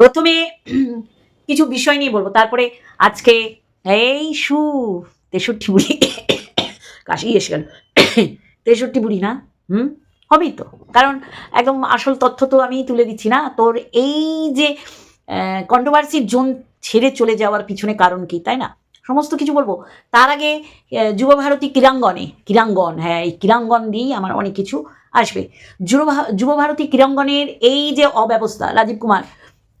প্রথমে কিছু বিষয় নিয়ে বলব। তারপরে আজকে এই সু, তেষট্টি বুড়ি, কাশি এসে গেল। তেষট্টি বুড়ি না? হুম? হবেই তো। কারণ একদম আসল তথ্য তো আমি তুলে দিচ্ছি না। তোর এই যে কন্ট্রোভার্সির জোন ছেড়ে চলে যাওয়ার পিছনে কারণ কি, তাই না? সমস্ত কিছু বলব। তার আগে যুবভারতী ক্রীড়াঙ্গনে, ক্রীড়াঙ্গন হ্যাঁ এই ক্রীড়াঙ্গন দিয়েই আমার অনেক কিছু আসবে। যুব যুবভারতী ক্রীড়াঙ্গনের এই যে অব্যবস্থা, রাজীব কুমার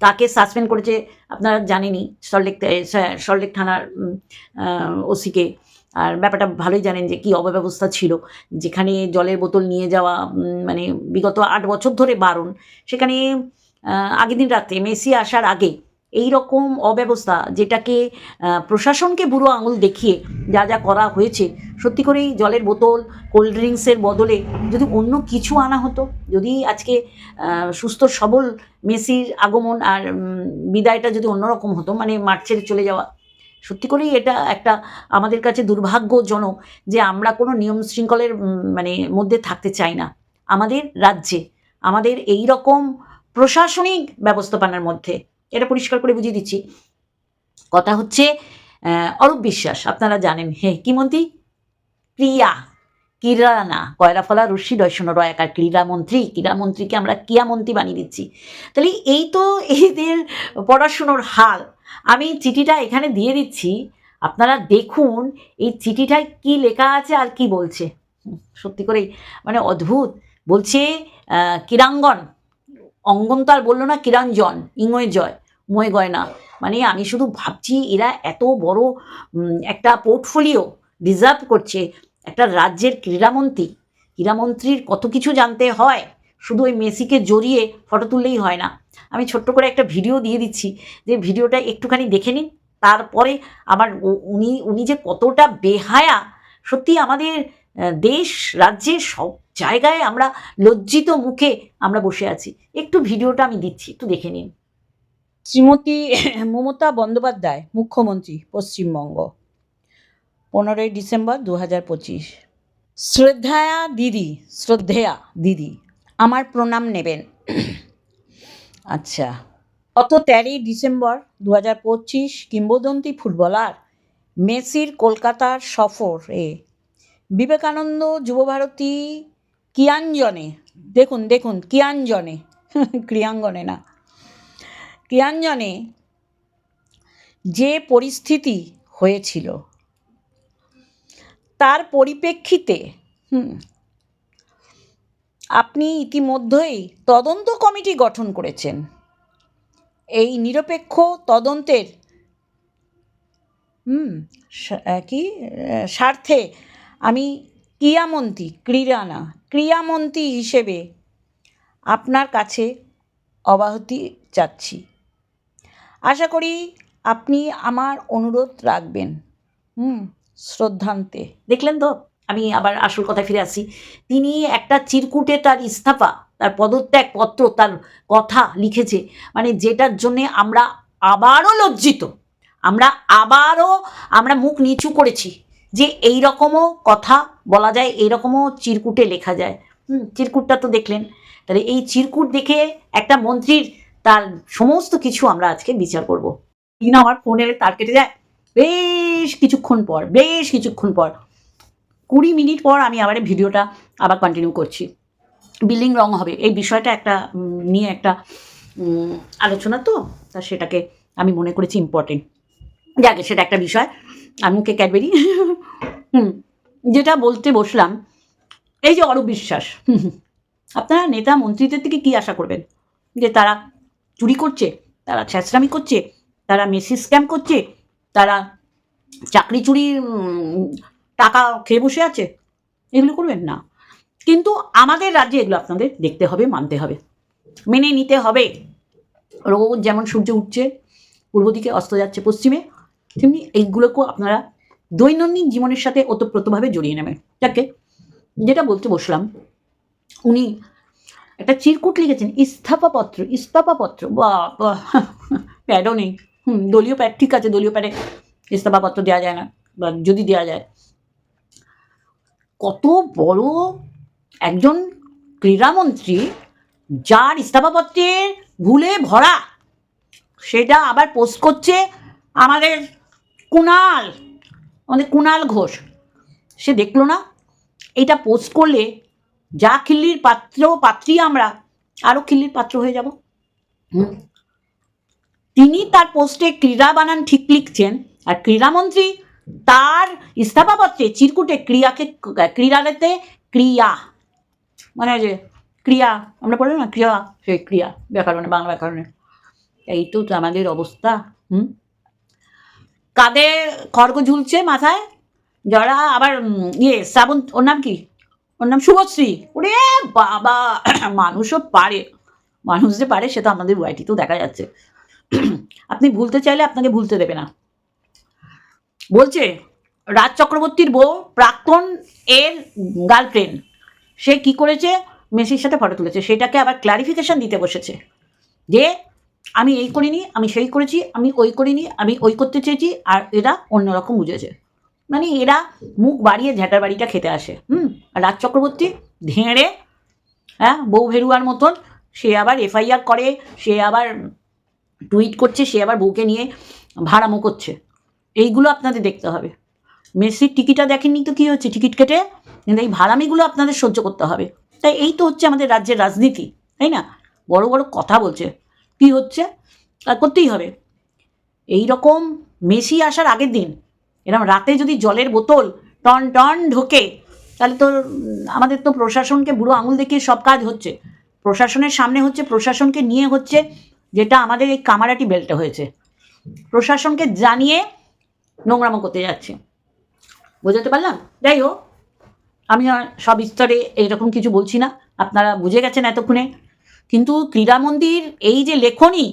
তাকে সাসপেন্ড করেছে, আপনারা জানেনই সল্টলেক সল্টলেক থানার ওসিকে। আর ব্যাপারটা ভালোই জানেন যে কি অব্যবস্থা ছিল। যেখানে জলের বোতল নিয়ে যাওয়া মানে বিগত আট বছর ধরে বারণ। সেখানে আগের দিন রাত্রে মেসি আসার আগে এই রকম অব্যবস্থা যেটাকে প্রশাসনকে বুড়ো আঙুল দেখিয়ে যা যা করা হয়েছে, সত্যি করেই জলের বোতল, কোল্ড ড্রিঙ্কসের বদলে যদি অন্য কিছু আনা হতো, যদি আজকে সুস্থ সবল মেসির আগমন আর বিদায়টা যদি অন্যরকম হতো মানে মাঠ ছেড়ে চলে যাওয়া, সত্যি করেই এটা একটা আমাদের কাছে দুর্ভাগ্যজনক যে আমরা কোনো নিয়ম শৃঙ্খলের মানে মধ্যে থাকতে চাই না। আমাদের রাজ্যে, আমাদের এই রকম প্রশাসনিক ব্যবস্থাপনার মধ্যে এটা পরিষ্কার করে বুঝিয়ে দিচ্ছি। কথা হচ্ছে অরূপ বিশ্বাস, আপনারা জানেন হ্যাঁ কি মন্ত্রী? ক্রিয়া ক্রীড়া না কয়লাফলা, রশ্মি, দর্শন রয়াকার ক্রীড়ামন্ত্রী ক্রীড়ামন্ত্রীকে আমরা ক্রিয়ামন্ত্রী বানিয়ে দিচ্ছি। তাহলে এই তো এদের পড়াশুনোর হাল। আমি চিঠিটা এখানে দিয়ে দিচ্ছি, আপনারা দেখুন এই চিঠিটায় কি লেখা আছে আর কি বলছে। সত্যি করেই মানে অদ্ভুত। বলছে ক্রীড়াঙ্গন অঙ্গন তো আর বলল না কিরাঞ্জন ইংয়ে জয় ময় গয়না মানে আমি শুধু ভাবছি এরা এত বড় একটা পোর্টফোলিও ডিজার্ভ করছে, একটা রাজ্যের ক্রীড়ামন্ত্রী। ক্রীড়ামন্ত্রীর কত কিছু জানতে হয়, শুধু ওই মেসিকে জড়িয়ে ফটো তুললেই হয় না। আমি ছোট্ট করে একটা ভিডিও দিয়ে দিচ্ছি, যে ভিডিওটা একটুখানি দেখে নিন, তারপরে আমার উনি উনি যে কতটা বেহায়া, সত্যি আমাদের দেশ রাজ্যের সব জায়গায় আমরা লজ্জিত মুখে আমরা বসে আছি। একটু ভিডিওটা আমি দিচ্ছি, একটু দেখে নিন। শ্রীমতী মমতা বন্দ্যোপাধ্যায়, মুখ্যমন্ত্রী, পশ্চিমবঙ্গ, পনেরোই ডিসেম্বর দু হাজার পঁচিশ। শ্রদ্ধায়া দিদি, শ্রদ্ধেয়া দিদি, আমার প্রণাম নেবেন। আচ্ছা গত তেরোই ডিসেম্বর দু হাজার পঁচিশ কিংবদন্তি ফুটবলার মেসির কলকাতার সফরে বিবেকানন্দ যুবভারতী কিয়াঞ্জনে দেখুন দেখুন কিয়াঞ্জনে ক্রিয়াঙ্গনে না, ক্রিয়াঞ্জনে যে পরিস্থিতি হয়েছিল, তার পরিপ্রেক্ষিতে আপনি ইতিমধ্যেই তদন্ত কমিটি গঠন করেছেন। এই নিরপেক্ষ তদন্তের, হুম কি স্বার্থে আমি ক্রিয়ামন্ত্রী ক্রীড়া না ক্রিয়ামন্ত্রী হিসেবে আপনার কাছে অব্যাহতি চাচ্ছি। আশা করি আপনি আমার অনুরোধ রাখবেন। হুম, শ্রদ্ধান্তে। দেখলেন তো, আমি আবার আসল কথায় ফিরে আসি তিনি একটা চিরকুটে তার ইস্তফা, তার পদত্যাগ পত্র তার কথা লিখেছে মানে যেটার জন্যে আমরা আবারও লজ্জিত। আমরা আবারও, আমরা মুখ নিচু করেছি। যে এই রকমও কথা বলা যায় এই রকমও চিরকুটে লেখা যায়। হুম, চিরকুটটা তো দেখলেন। তাহলে এই চিরকুট দেখে একটা মন্ত্রীর তার সমস্ত কিছু আমরা আজকে বিচার করব। কিনা আমার ফোনের তার কেটে যায়। বেশ কিছুক্ষণ পর, বেশ কিছুক্ষণ পর, কুড়ি মিনিট পর আমি আবার ভিডিওটা আবার কন্টিনিউ করছি। বিল্ডিং রং হবে। এই বিষয়টা একটা নিয়ে একটা আলোচনা তো, তা সেটাকে আমি মনে করেছি ইম্পর্টেন্ট যাকে, সেটা একটা বিষয়। আর মুখে ক্যাডবেরি হুম, যেটা বলতে বসলাম, এই যে অরূপ বিশ্বাস। আপনারা নেতা মন্ত্রীদের থেকে কি আশা করবেন? যে তারা চুরি করছে, তারা ছ্যাঁচড়ামি করছে, তারা মেসি স্ক্যাম করছে, তারা চাকরি চুরির টাকা খেয়ে বসে আছে? এগুলো করবেন না। কিন্তু আমাদের রাজ্যে এগুলো আপনাদের দেখতে হবে, মানতে হবে, মেনে নিতে হবে। রোজ যেমন সূর্য উঠছে, পূর্ব দিকে অস্ত যাচ্ছে পশ্চিমে তেমনি এইগুলোকেও আপনারা দৈনন্দিন জীবনের সাথে ওতপ্রোতভাবে জড়িয়ে নেবেন। যাকে যেটা বলতে বসলাম, উনি একটা চিরকুট লিখেছেন, ইস্তফাপত্র ইস্তফাপত্র, বা প্যাডও নেই। হুম, দলীয় প্যাড, ঠিক আছে, দলীয় প্যাডে ইস্তফাপত্র দেওয়া যায় না, বা যদি দেওয়া যায়। কত বড় একজন ক্রীড়ামন্ত্রী যার ইস্তফাপত্রে ভুলে ভরা, সেটা আবার পোস্ট করছে আমাদের কুণাল, আমাদের কুণাল ঘোষ। সে দেখল না? এটা পোস্ট করলে যা খিল্লির পাত্র, পাত্রী আমরা আরও খিল্লির পাত্র হয়ে যাব। তিনি তার পোস্টে ক্রীড়া বানান ঠিক লিখছেন আর ক্রীড়ামন্ত্রী তার ইস্তফাপত্রে, চিরকুটে ক্রিয়াকে ক্রীড়াতে ক্রিয়া। মানে যে ক্রিয়া, আমরা পড়লাম না? ক্রিয়া, সেই ক্রিয়া, ব্যাকরণে, বাংলা ব্যাকরণে। এই তো আমাদের অবস্থা। হুম? কাঁধে খড়গ ঝুলছে মাথায় যারা আবার ইয়ে শ্রাবণ, ওর নাম কি? ওর নাম শুভশ্রী। ওরে বাবা, মানুষও পারে। মানুষ যে পারে সেটা আমাদের ওয়াইটিতেও দেখা যাচ্ছে। আপনি ভুলতে চাইলে আপনাকে ভুলতে দেবে না। বলছে, রাজ চক্রবর্তীর বউ প্রাক্তন এর গার্লফ্রেন্ড, সে কি করেছে? মেসির সাথে ফটো তুলেছে। সেটাকে আবার ক্লারিফিকেশন দিতে বসেছে। যে আমি এই করিনি, আমি সেই করেছি, আমি ওই করিনি, আমি ওই করতে চেয়েছি, আর এরা অন্যরকম বুঝেছে। মানে এরা মুখ বাড়িয়ে ঝ্যাটার বাড়িটা খেতে আসে, হুম? রাজ চক্রবর্তী ধেঁড়ে হ্যাঁ বউ ভেরুয়ার মতন, সে আবার এফআইআর করে, সে আবার টুইট করছে, সে আবার বউকে নিয়ে ভাড়ামো করছে। এইগুলো আপনাদের দেখতে হবে। মেসির টিকিটটা দেখেননি তো কী হচ্ছে? টিকিট কেটে কিন্তু এই ভাড়ামিগুলো আপনাদের সহ্য করতে হবে। তাই এই তো হচ্ছে আমাদের রাজ্যের রাজনীতি, তাই না? বড় বড় কথা বলছে। কি হচ্ছে? আর করতেই হবে। এই রকম মেসি আসার আগের দিন এরকম রাতে যদি জলের বোতল টন টন ঢোকে, তাহলে তো আমাদের তো প্রশাসনকে বুড়ো আঙুল দেখিয়ে সব কাজ হচ্ছে। প্রশাসনের সামনে হচ্ছে, প্রশাসনকে নিয়ে হচ্ছে যেটা আমাদের এই কামারাটি বেল্টে হয়েছে। প্রশাসনকে জানিয়ে নোংরামো করতে যাচ্ছে। বোঝাতে পারলাম? যাই হোক, আমি সব স্তরে এইরকম কিছু বলছি না। আপনারা বুঝে গেছেন এতক্ষণে। কিন্তু ক্রীড়ামন্দির এই যে লেখনী,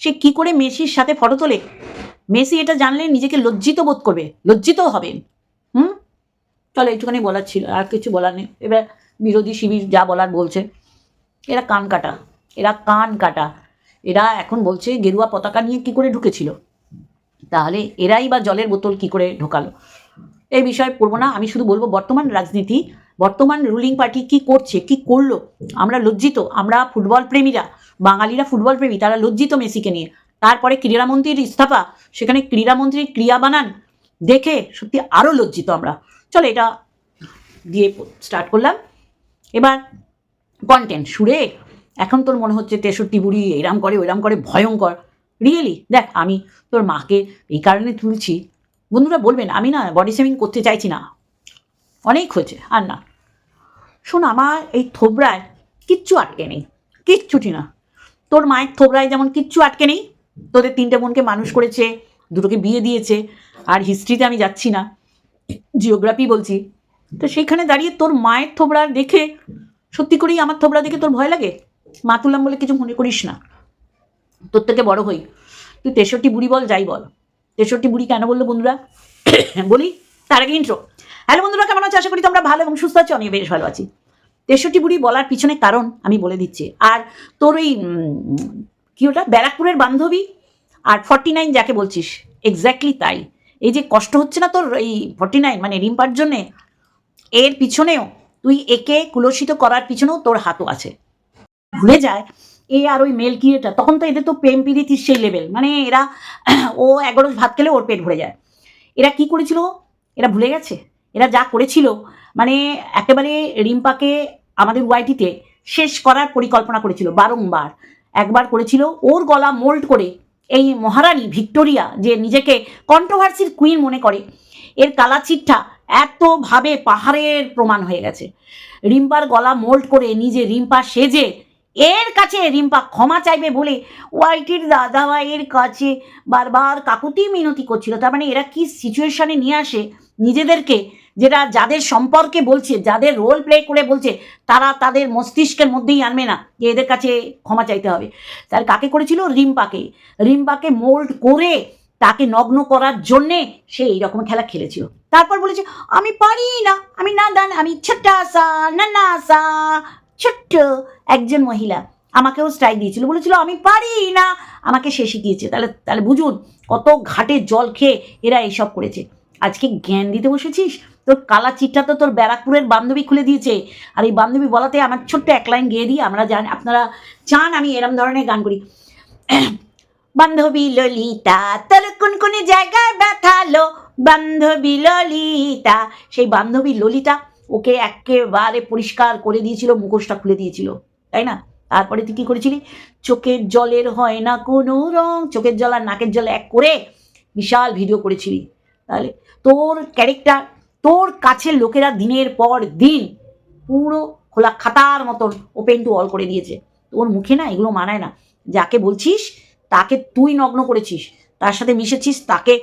সে কি করে মেসির সাথে ফটো তোলে? মেসি এটা জানলে নিজেকে লজ্জিত বোধ করবে লজ্জিত হবেন। হুম? চলো একটুখানি বলার ছিল, আর কিছু বলার নেই। এবার বিরোধী শিবির যা বলার বলছে, এরা কান কাটা, এরা কান কাটা। এরা এখন বলছে গেরুয়া পতাকা নিয়ে কি করে ঢুকেছিল? তাহলে এরাই বা জলের বোতল কি করে ঢোকালো? এই বিষয়ে পড়ব না, আমি শুধু বলব বর্তমান রাজনীতি বর্তমান রুলিং পার্টি কি করছে, কি করল? আমরা লজ্জিত, আমরা ফুটবল প্রেমীরা, বাঙালিরা ফুটবল প্রেমী, তারা লজ্জিত মেসিকে নিয়ে। তারপরে ক্রীড়ামন্ত্রীর ইস্তফা, সেখানে ক্রীড়ামন্ত্রীর ক্রিয়া বানান দেখে সত্যি আরও লজ্জিত আমরা। চলো এটা দিয়ে স্টার্ট করলাম। এবার কন্টেন্ট সুরে। এখন তোর মনে হচ্ছে তেষট্টি বুড়ি এরাম করে, ওইরাম করে, ভয়ঙ্কর। রিয়েলি দেখ, আমি তোর মাকে এই কারণে তুলছি। বন্ধুরা বলবেন, আমি না বডি শেমিং করতে চাইছি না। অনেক হয়েছে, আর না। শোন, আমার এই থোবরায় কিচ্ছু আটকে নেই, কিচ্ছুটি না। তোর মায়ের থোবরায় যেমন কিচ্ছু আটকে নেই, তোদের তিনটে বোনকে মানুষ করেছে, দুটোকে বিয়ে দিয়েছে, আর হিস্ট্রিতে আমি যাচ্ছি না, জিওগ্রাফি বলছি। তো সেইখানে দাঁড়িয়ে তোর মায়ের থোবরা দেখে সত্যি করেই আমার থোবরা দেখে তোর ভয় লাগে? মা তুললাম বলে কিছু মনে করিস না। তোর থেকে বড় হই। তুই তেষট্টি বুড়ি বল, যাই বল। তেষট্টি বুড়ি কেন বলল বন্ধুরা? বলি, তার আগে ইন্ট্রো হ্যালো বন্ধুরা, কেমন আছে? আশা করি তোমরা ভালো এবং সুস্থ আছো। আমি বেশ ভালো আছি। তেষট্টি বুড়ি বলার পিছনে কারণ আমি বলে দিচ্ছি। আর তোর ওই কি ওটা? ব্যারাকপুরের বান্ধবী আর ফর্টি নাইন যাকে বলছিস এক্স্যাক্টলি তাই। এই যে কষ্ট হচ্ছে না তোর এই ফর্টি নাইন মানে রিম্পার জন্যে? এর পিছনেও, তুই একে কুলসিত করার পিছনেও তোর হাতও আছে। ভুলে যায়, এ আর ওই মেল কিয়েটা তখন তো এদের তো প্রেম পিরিতির সেই লেভেল মানে এরা, ও এগারো ভাত খেলে ওর পেট ভরে যায়। এরা কি করেছিল? এরা ভুলে গেছে? এরা যা করেছিল মানে একেবারে রিম্পাকে আমাদের ওয়াইটিতে শেষ করার পরিকল্পনা করেছিল বারংবার। একবার করেছিল, ওর গলা মোল্ড করে এই মহারানী ভিক্টোরিয়া, যে নিজেকে কন্ট্রোভার্সির কুইন মনে করে, এর কালাচিটটা এতভাবে পাহাড়ের প্রমাণ হয়ে গেছে। রিম্পার গলা মোল্ড করে নিজে রিম্পা সেজে, এর কাছে রিম্পা ক্ষমা চাইবে বলে ওয়াইটির দাদা ভাইয়ের কাছে বারবার কাকুতি মিনতি করছিল। তার মানে এরা কি সিচুয়েশনে নিয়ে আসে, নিজেদেরকে যেটা যাদের সম্পর্কে বলছে, যাদের রোল প্লে করে বলছে, তারা তাদের মস্তিষ্কের মধ্যেই আনবে না যে এদের কাছে ক্ষমা চাইতে হবে। তার কাকে করেছিল? রিম্পাকে। রিম্পাকে মোল্ড করে তাকে নগ্ন করার জন্যে সে এইরকম খেলা খেলেছিল। তারপর বলেছে, আমি পারি না, আমি না দান, আমি ছোট্ট আসা নানা আসা ছোট্ট একজন মহিলা। আমাকেও স্ট্রাইক দিয়েছিল। বলেছিল, আমি পারি না। আমাকে সে শিখিয়েছে। তাহলে তাহলে বুঝুন কত ঘাটে জল খেয়ে এরা এইসব করেছে। আজকে জ্ঞান দিতে বসেছিস? তোর কালা চিটটা তো তোর ব্যারাকপুরের বান্ধবী খুলে দিয়েছে। আর এই বান্ধবী বলাতে আমার ছোট্ট এক লাইন গিয়ে দিই, আমরা জান আপনারা চান আমি এরম ধরনের গান করি। বান্ধবী ললিতা, তোর কোন কোন জায়গায় ব্যথালো বান্ধবী ললিতা, সেই বান্ধবী ললিতা ওকে একেবারে পরিষ্কার করে দিয়েছিল, মুখোশটা খুলে দিয়েছিল, তাই না? তারপরে তুই কি করেছিলি? চোখের জলের হয় না কোনো রং, চোখের জল আর নাকের জল এক করে বিশাল ভিডিও করেছিলি। তাহলে তোর ক্যারেক্টার তোর কাছের লোকেরা দিনের পর দিন পুরো খোলা খাতার মতন ওপেন টু অল করে দিয়েছে। তোর মুখে না এগুলো মানায় না। যাকে বলছিস, তাকে তুই নগ্ন করেছিস, তার সাথে মিশেছিস, তাকে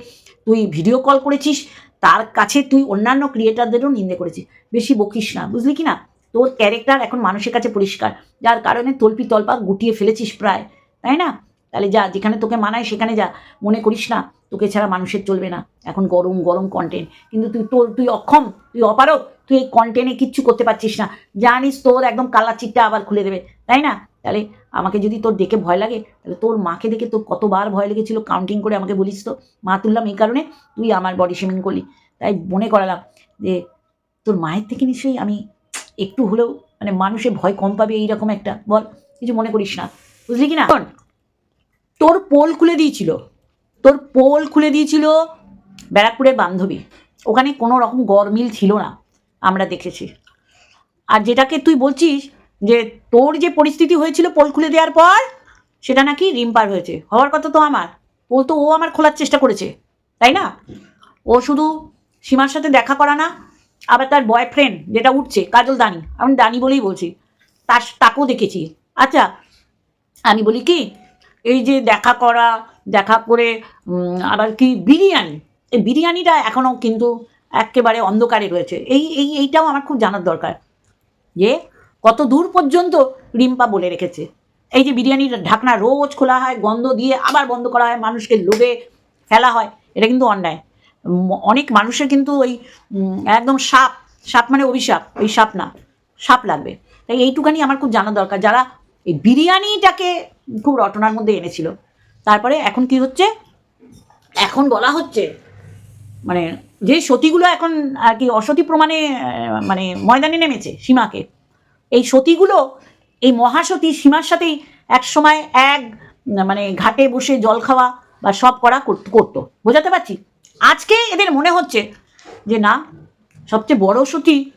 তুই ভিডিও কল করেছিস, তার কাছে তুই অন্যান্য ক্রিয়েটারদেরও নিন্দে করেছিস। বেশি বকিস না, বুঝলি কি না? তোর ক্যারেক্টার এখন মানুষের কাছে পরিষ্কার, যার কারণে তল্পি তল্পা গুটিয়ে ফেলেছিস প্রায়, তাই না? তাহলে যা, যেখানে তোকে মানায় সেখানে যা। মনে করিস না, তোকে ছাড়া মানুষের চলবে না। এখন গরম গরম কন্টেন্ট কিন্তু তুই তোর, তুই অক্ষম, তুই অপারক তুই এই কন্টেন্টে কিচ্ছু করতে পারছিস না। জানিস তোর একদম কালা চিটটা আবার খুলে দেবে, তাই না? তাহলে আমাকে যদি তোর দেখে ভয় লাগে, তাহলে তোর মাকে দেখে তোর কতবার ভয় লেগেছিল কাউন্টিং করে আমাকে বলিস তো। মা তুললাম এই কারণে তুই আমার বডি শেমিং করলি। তাই মনে করালাম যে, তোর মায়ের থেকে নিশ্চয়ই আমি একটু হলেও মানে মানুষের ভয় কম পাবে এইরকম একটা। বল, কিছু মনে করিস না। বুঝলি কি না? তোর পোল খুলে দিয়েছিল। তোর পোল খুলে দিয়েছিল ব্যারাকপুরের বান্ধবী। ওখানে কোনো রকম গরমিল ছিল না, আমরা দেখেছি। আর যেটাকে তুই বলছিস যে তোর যে পরিস্থিতি হয়েছিল পোল খুলে দেওয়ার পর, সেটা নাকি রিম্পার হয়েছে। হওয়ার কথা তো আমার। পোল তো ও আমার খোলার চেষ্টা করেছে, তাই না? ও শুধু সীমার সাথে দেখা করা না, আবার তার বয়ফ্রেন্ড যেটা উঠছে, কাজল দানি, আমি দানি বলেই বলছি তার তাকেও দেখেছি। আচ্ছা আমি বলি কি এই যে দেখা করা, দেখা করে আবার কি বিরিয়ানি? এই বিরিয়ানিটা এখনও কিন্তু একেবারে অন্ধকারে রয়েছে। এই এই, এইটাও আমার খুব জানার দরকার যে কত দূর পর্যন্ত রিম্পা বলে রেখেছে। এই যে বিরিয়ানির ঢাকনা রোজ খোলা হয়, গন্ধ দিয়ে আবার বন্ধ করা হয়, মানুষকে লোভে ফেলা হয়, এটা কিন্তু অন্যায়। অনেক মানুষের কিন্তু ওই একদম সাপ সাপ মানে অভিশাপ, ওই সাপ না সাপ লাগবে। তাই এইটুখানি আমার খুব জানা দরকার। যারা এই বিরিয়ানিটাকে খুব রটনার মধ্যে এনেছিল। তারপরে এখন কি হচ্ছে? এখন বলা হচ্ছে মানে যে সতীগুলো এখন আর কি অসতী প্রমাণে মানে ময়দানে নেমেছে সীমাকে, এই সতীগুলো, এই মহাসতী সীমার সাথেই এক সময় এক মানে ঘাটে বসে জল খাওয়া বা সব করা করত- বোঝাতে পারছি? আজকে এদের মনে হচ্ছে যে না, সবচেয়ে বড় সতী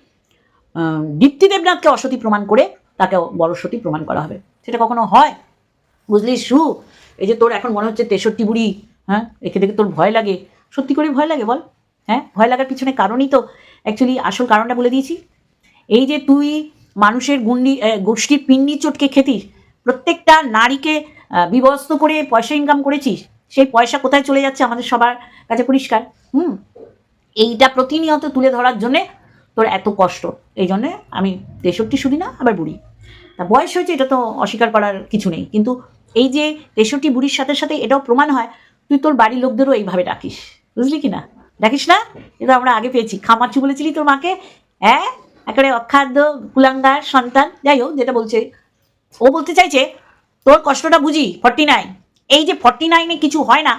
দীপ্তি দেবনাথকে অসতী প্রমাণ করে তাকে বড় সতী প্রমাণ করা হবে। সেটা কখনো হয়? বুঝলি, সু? এই যে তোর এখন মনে হচ্ছে তেষট্টি বুড়ি হ্যাঁ? একে দেখে তোর ভয় লাগে। সত্যি করে ভয় লাগে বল হ্যাঁ? ভয় লাগার পিছনে কারণই তো অ্যাকচুয়ালি আসল কারণটা বলে দিয়েছি। এই যে তুই মানুষের গুন্ডি গোষ্ঠীর পিন্নি চটকে খেতিস, প্রত্যেকটা নারীকে বিবস্ত করে পয়সা ইনকাম করেছিস, সেই পয়সা কোথায় চলে যাচ্ছে আমাদের সবার কাছে পরিষ্কার? হুম? এইটা প্রতিনিয়ত তুলে ধরার জন্যে তোর এত কষ্ট। এই জন্যে আমি তেষট্টি শুনি না, আবার বুড়ি। বয়স হয়েছে, এটা তো অস্বীকার করার কিছু নেই। কিন্তু এই যে তেষট্টি বুড়ির সাথে সাথে এটাও প্রমাণ হয়, তুই তোর বাড়ির লোকদেরও এইভাবে ডাকিস, বুঝলি কি না? ডাকিস না? এটা আমরা আগে পেয়েছি। খামাচ্ছি বলেছিলি তোর মাকে? হ্যাঁ? একেবারে অখাদ্য, কুলাঙ্গার, সন্তান, যাই হোক, যেটা বলছে। ও বলতে চাইছে, তোর কষ্টটা বুঝি ফর্টি নাইন এই যে ফর্টি নাইনে কিছু হয় না,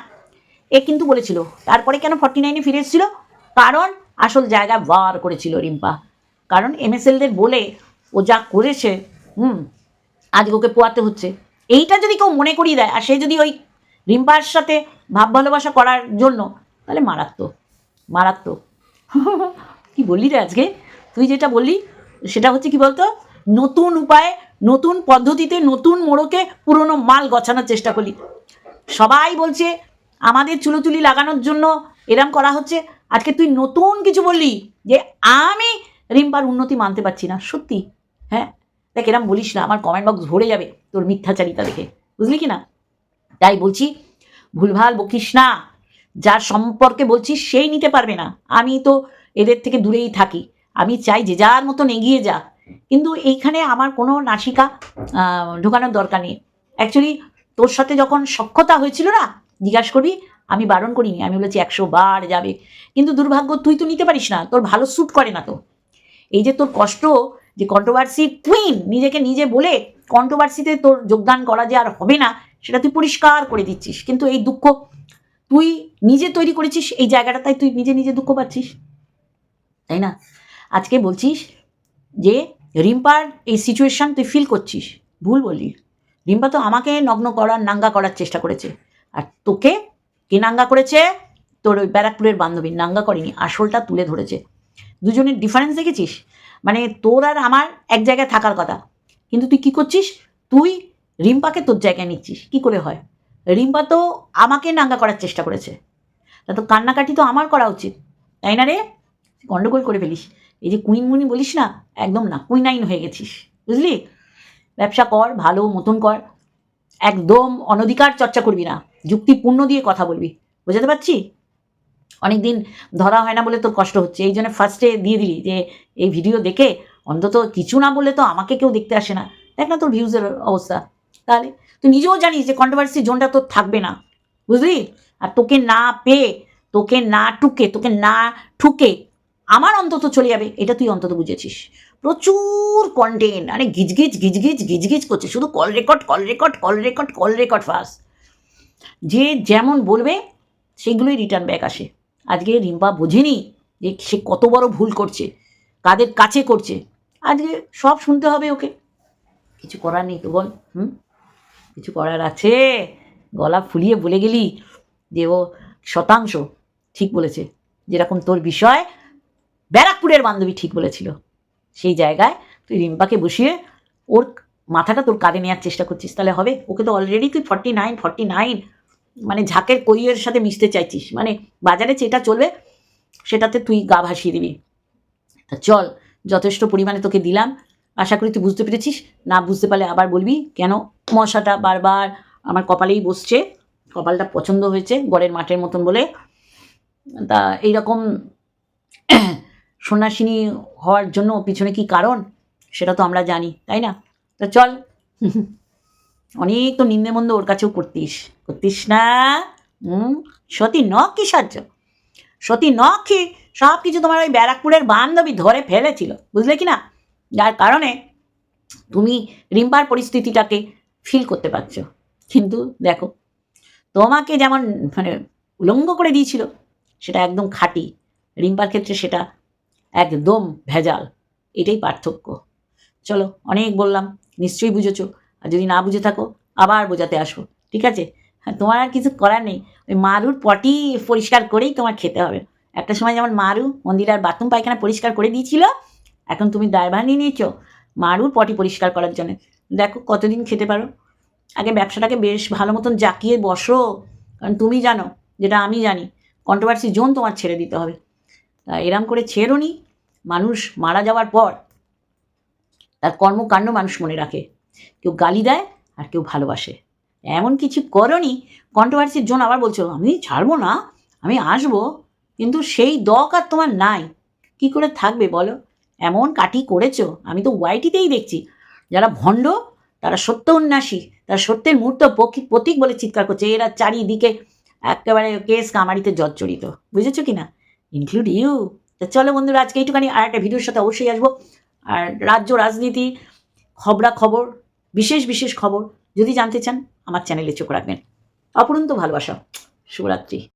এ কিন্তু বলেছিল। তারপরে কেন ফর্টি নাইনে ফিরে এসেছিল? কারণ আসল জায়গা বার করেছিল রিম্পা। কারণ এমএসএলদের বলে, ও যা করেছে হুম, আজকে ওকে পোয়াতে হচ্ছে। এইটা যদি কেউ মনে করিয়ে দেয়, আর সে যদি ওই রিম্পার সাথে ভাব ভালোবাসা করার জন্য, তাহলে মারাত্মক মারাত্মক। কি বললি রে আজকে? তুই যেটা বললি, সেটা হচ্ছে কি বলতো? নতুন উপায়ে, নতুন পদ্ধতিতে, নতুন মোড়কে পুরনো মাল গছানোর চেষ্টা করলি। সবাই বলছে, আমাদের চুলোচুলি লাগানোর জন্য এরম করা হচ্ছে। আজকে তুই নতুন কিছু বললি, যে আমি রিম্পার উন্নতি মানতে পারছি না। সত্যি হ্যাঁ? দেখ, এরম বলিস না, আমার কমেন্ট বক্স ভরে যাবে তোর মিথ্যাচারিতা দেখে। বুঝলি কি না? তাই বলছি, ভুলভাল বকিস না। যার সম্পর্কে বলছিস, সেই নিতে পারবে না। আমি তো এদের থেকে দূরেই থাকি। আমি চাই যে যার মতন এগিয়ে যা। কিন্তু এইখানে আমার কোনো নাসিকা ঢোকানোর দরকার নেই। অ্যাকচুয়ালি তোর সাথে যখন সক্ষতা হয়েছিল না, জিজ্ঞাসা করবি, আমি বারণ করিনি। আমি বলেছি, একশো বার যাবে। কিন্তু দুর্ভাগ্য, তুই তো নিতে পারিস না। তোর ভালো স্যুট করে না তো। এই যে তোর কষ্ট যে কন্ট্রোভার্সি কুইন নিজেকে নিজে বলে কন্ট্রোভার্সিতে তোর যোগদান করা যে আর হবে না, সেটা তুই পরিষ্কার করে দিচ্ছিস। কিন্তু এই দুঃখ তুই নিজে তৈরি করেছিস, এই জায়গাটা তাই তুই নিজে নিজে দুঃখ পাচ্ছিস। তাই না? আজকে বলছিস যে রিম্পার এই সিচুয়েশন তুই ফিল করছিস। ভুল বললি। রিম্পা তো আমাকে নগ্ন করার, নাঙ্গা করার চেষ্টা করেছে। আর তোকে কে নাঙ্গা করেছে? তোর ওই ব্যারাকপুরের বান্ধবী। নাঙ্গা করেনি, আসলটা তুলে ধরেছে। দুজনের ডিফারেন্স দেখেছিস? মানে তোর আর আমার এক জায়গায় থাকার কথা। কিন্তু তুই কি করছিস? তুই রিম্পাকে তোর জায়গায় নিচ্ছিস। কি করে হয়? রিম্পা তো আমাকে নাঙ্গা করার চেষ্টা করেছে। তা তো কান্নাকাটি তো আমার করা উচিত। তাই না রে? গন্ডগোল করে ফেলিস। এই যে কুইন মুনি বলিস না, একদম না, কুইনাইন হয়ে গেছিস। বুঝলি? ব্যবসা কর, ভালো, মতন কর। একদম অনধিকার চর্চা করবি না। যুক্তিপূর্ণ দিয়ে কথা বলবি। বোঝাতে পারছি? অনেকদিন ধরা হয় না বলে তোর কষ্ট হচ্ছে। এই জন্য ফার্স্টে দিয়ে দিলি যে, এই ভিডিও দেখে অন্তত কিছু না বলে তো আমাকে কেউ দেখতে আসে না। দেখ না তোর ভিউজের অবস্থা। তাহলে তুই নিজেও জানিস যে কন্ট্রোভার্সি জোনটা তোর থাকবে না। বুঝলি? আর তোকে না পেয়ে, তোকে না টুকে, তোকে না ঠুকে আমার অন্তত চলে যাবে। এটা তুই অন্তত বুঝেছিস। প্রচুর কন্টেন্ট মানে গিজগিজ গিজগিজ গিজগিজ করছে। শুধু call record call record call record call record first যে যেমন বলবে, সেগুলোই রিটার্ন ব্যাক আসে। আজকে রিম্পা বোঝেনি যে সে কত বড় ভুল করছে, কাদের কাছে করছে। আজকে সব শুনতে হবে ওকে। কিছু করার নেই তো বল, হুম? কিছু করার আছে। গলা ফুলিয়ে বলে গেলি যে ও শতাংশ ঠিক বলেছে। যেরকম তোর বিষয়, ব্যারাকপুরের বান্ধবী ঠিক বলেছিল। সেই জায়গায় তুই রিম্পাকে বসিয়ে ওর মাথাটা তোর কাঁধে নেওয়ার চেষ্টা করছিস। তাহলে হবে, ওকে তো অলরেডি তুই ফর্টি নাইন ফর্টি নাইন মানে ঝাঁকের কইয়ের সাথে মিশতে চাইছিস। মানে বাজারে যেটা চলবে, সেটাতে তুই গা ভাসিয়ে দিবি। তা চল, যথেষ্ট পরিমাণে তোকে দিলাম। আশা করি তুই বুঝতে পেরেছিস। না বুঝতে পারলে আবার বলবি, কেন মশাটা বারবার আমার কপালেই বসছে, কপালটা পছন্দ হয়েছে, গড়ের মাঠের মতন বলে। তা এইরকম সন্ন্যাসিনী হওয়ার জন্য পিছনে কি কারণ? সেটা তো আমরা জানি, তাই না? তা চল। অনেক তো নিন্দে মন্দ ওর কাছেও করতিস। করতিস না? হুম? সতী ন কি সাহায্য? সতী ন কি? সব কিছু তোমার ওই ব্যারাকপুরের বান্ধবী ধরে ফেলেছিল, বুঝলে কি না? যার কারণে তুমি রিম্পার পরিস্থিতিটাকে ফিল করতে পারছ। কিন্তু দেখো, তোমাকে যেমন মানে উলঙ্গ করে দিয়েছিল, সেটা একদম খাঁটি। রিম্পার ক্ষেত্রে সেটা একদম ভেজাল। এটাই পার্থক্য। চলো, অনেক বললাম, নিশ্চয়ই বুঝেছ। আর যদি না বুঝে থাকো, আবার বোঝাতে আসো, ঠিক আছে? হ্যাঁ তোমার আর কিছু করার নেই। ওই মারুর পটি পরিষ্কার করেই তোমার খেতে হবে। একটা সময় যেমন মারু মন্দির আর বাথরুম পায়খানা পরিষ্কার করে দিয়েছিল, এখন তুমি দায়ভার নিয়ে নিয়েছো মারুর পটি পরিষ্কার করার জন্য। দেখো কতদিন খেতে পারো। আগে ব্যবসাটাকে বেশ ভালো মতন জাকিয়ে বসো, কারণ তুমি জানো, যেটা আমি জানি কন্ট্রোভার্সি জোন তোমার ছেড়ে দিতে হবে। তা এরম করে ছেড়ো নি মানুষ মারা যাওয়ার পর তার কর্মকাণ্ড মানুষ মনে রাখে। কেউ গালি দেয় আর কেউ ভালোবাসে। এমন কিছু করনি কন্ট্রোভার্সির জন্য আবার বলছো, আমি ছাড়বো না, আমি আসব, কিন্তু সেই দক আর তোমার নাই। কি করে থাকবে বলো? এমন কাটি করেছ। আমি তো ওয়াইটিতেই দেখছি। যারা ভণ্ড, তারা সত্য উন্নাসী, তারা সত্যের মুহূর্ত প্রতীক বলে চিৎকার করছে। এরা চারিদিকে একেবারে কেস কামারিতে জর্জরিত। বুঝেছ কি না? ইনক্লুড ইউ তা চলো বন্ধুরা, আজকে এইটুখানি আর একটা ভিডিওর সাথে অবশ্যই আসব। আর রাজ্য রাজনীতি খবরা খবর বিশেষ বিশেষ খবর যদি জানতে চান আমার চ্যানেলে চোখ রাখবেন। অপরন্ত ভালোবাসা। শুভরাত্রি।